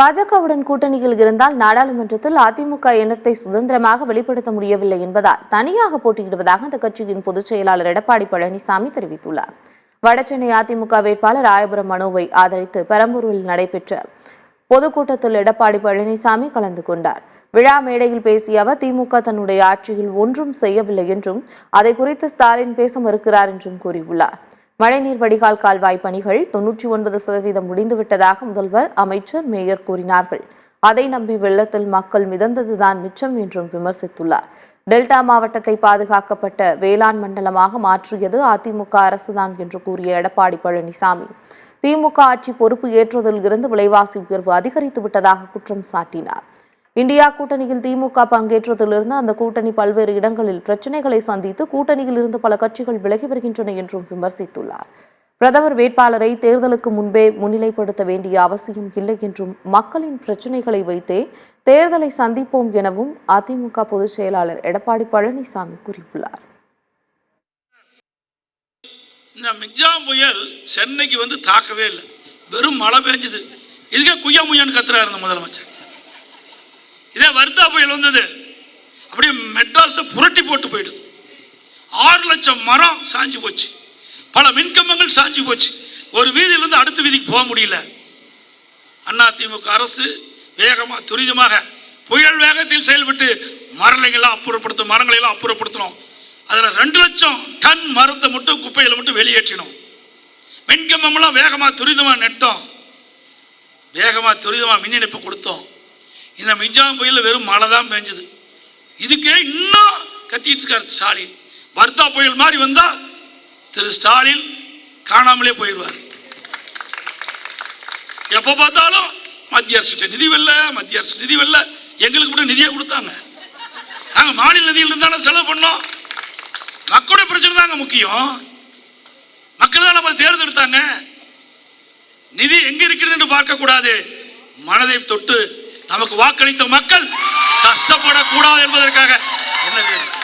பாஜகவுடன் கூட்டணியில் இருந்தால் நாடாளுமன்றத்தில் அதிமுக எண்ணத்தை சுதந்திரமாக வெளிப்படுத்த முடியவில்லை என்பதால் தனியாக போட்டியிடுவதாக அந்த கட்சியின் பொதுச் செயலாளர் எடப்பாடி பழனிசாமி தெரிவித்துள்ளார். வடசென்னை அதிமுக வேட்பாளர் ராயபுரம் மனுவை ஆதரித்து பெரம்பூரில் நடைபெற்ற பொதுக்கூட்டத்தில் எடப்பாடி பழனிசாமி கலந்து கொண்டார். விழா மேடையில் பேசிய அவர் திமுக தன்னுடைய ஆட்சியில் ஒன்றும் செய்யவில்லை என்றும் அதை குறித்து ஸ்டாலின் பேச மறுக்கிறார் என்றும் கூறியுள்ளார். மழைநீர் வடிகால் கால்வாய் பணிகள் தொன்னூற்றி ஒன்பது சதவீதம் முடிந்துவிட்டதாக முதல்வர் அமைச்சர் மேயர் கூறினார்கள். அதை நம்பி வெள்ளத்தில் மக்கள் மிதந்ததுதான் மிச்சம் என்றும் விமர்சித்துள்ளார். டெல்டா மாவட்டத்தை பாதுகாக்கப்பட்ட வேளாண் மண்டலமாக மாற்றியது அதிமுக அரசுதான் என்று கூறிய எடப்பாடி பழனிசாமி. திமுக ஆட்சி பொறுப்பு ஏற்றதில் இருந்து விலைவாசி உயர்வு அதிகரித்து விட்டதாக குற்றம் சாட்டினார். இந்தியா கூட்டணியில் திமுக பங்கேற்றதிலிருந்து அந்த கூட்டணி பல்வேறு இடங்களில் பிரச்சனைகளை சந்தித்து கூட்டணியில் இருந்து பல கட்சிகள் விலகி வருகின்றன என்றும் விமர்சித்துள்ளார். பிரதமர் வேட்பாளரை தேர்தலுக்கு முன்பே முன்னிலைப்படுத்த வேண்டிய அவசியம் இல்லை என்றும் மக்களின் பிரச்சனைகளை வைத்தே தேர்தலை சந்திப்போம் எனவும் அதிமுக பொதுச் செயலாளர் எடப்பாடி பழனிசாமி கூறியுள்ளார். இந்த மிக்ஜாம் புயல் சென்னைக்கு வந்து தாக்கவே இல்லை. வெறும் மழை பெஞ்சது. இதுக்கே குய்யா முய்யான்னு கத்துறாரு முதலமைச்சர். இதே வர்தா புயல் வந்தது. அப்படியே மெட்ராஸை புரட்டி போட்டு போயிடுது. ஆறு லட்சம் மரம் சாஞ்சு போச்சு. பல மின்கம்பங்கள் சாஞ்சு போச்சு. ஒரு வீதியிலிருந்து அடுத்த வீதிக்கு போக முடியல. அண்ணா திமுக அரசு வேகமாக துரிதமாக புயல் வேகத்தில் செயல்பட்டு மரங்களையெல்லாம் அப்புறப்படுத்தும் மரங்களையெல்லாம் அப்புறப்படுத்தணும். அதில் ரெண்டு லட்சம் டன் மரத்தை மட்டும் குப்பையில் மட்டும் வெளியேற்றினோம். மின்கம்பம்லாம் வேகமாக துரிதமாக நட்டோம். வேகமாக துரிதமாக மின் இணைப்பு கொடுத்தோம். இந்த மிஞ்சாம் புயலில் வெறும் மழை தான் பெஞ்சது. இதுக்கே இன்னும் கத்திட்டு இருக்கார் ஸ்டாலின். வர்தா புயல் மாதிரி வந்தால் திரு ஸ்டாலின் காணாமலே போயிடுவார். எப்போ பார்த்தாலும் மத்திய அரசு நிதி வெல்ல மத்திய அரசு நிதி வெல்ல எங்களுக்கு கூட நிதியை கொடுத்தாங்க. நாங்கள் மாநில நிதியில் தானே செலவு பண்ணோம். மக்களுடைய பிரச்சனை தாங்க முக்கியம். மக்கள் தான் நம்ம தேர்ந்தெடுத்தாங்க. நிதி எங்கே இருக்கிறது என்று மனதை தொட்டு நமக்கு வாக்களித்த மக்கள் கஷ்டப்படக்கூடாது என்பதற்காக. என்ன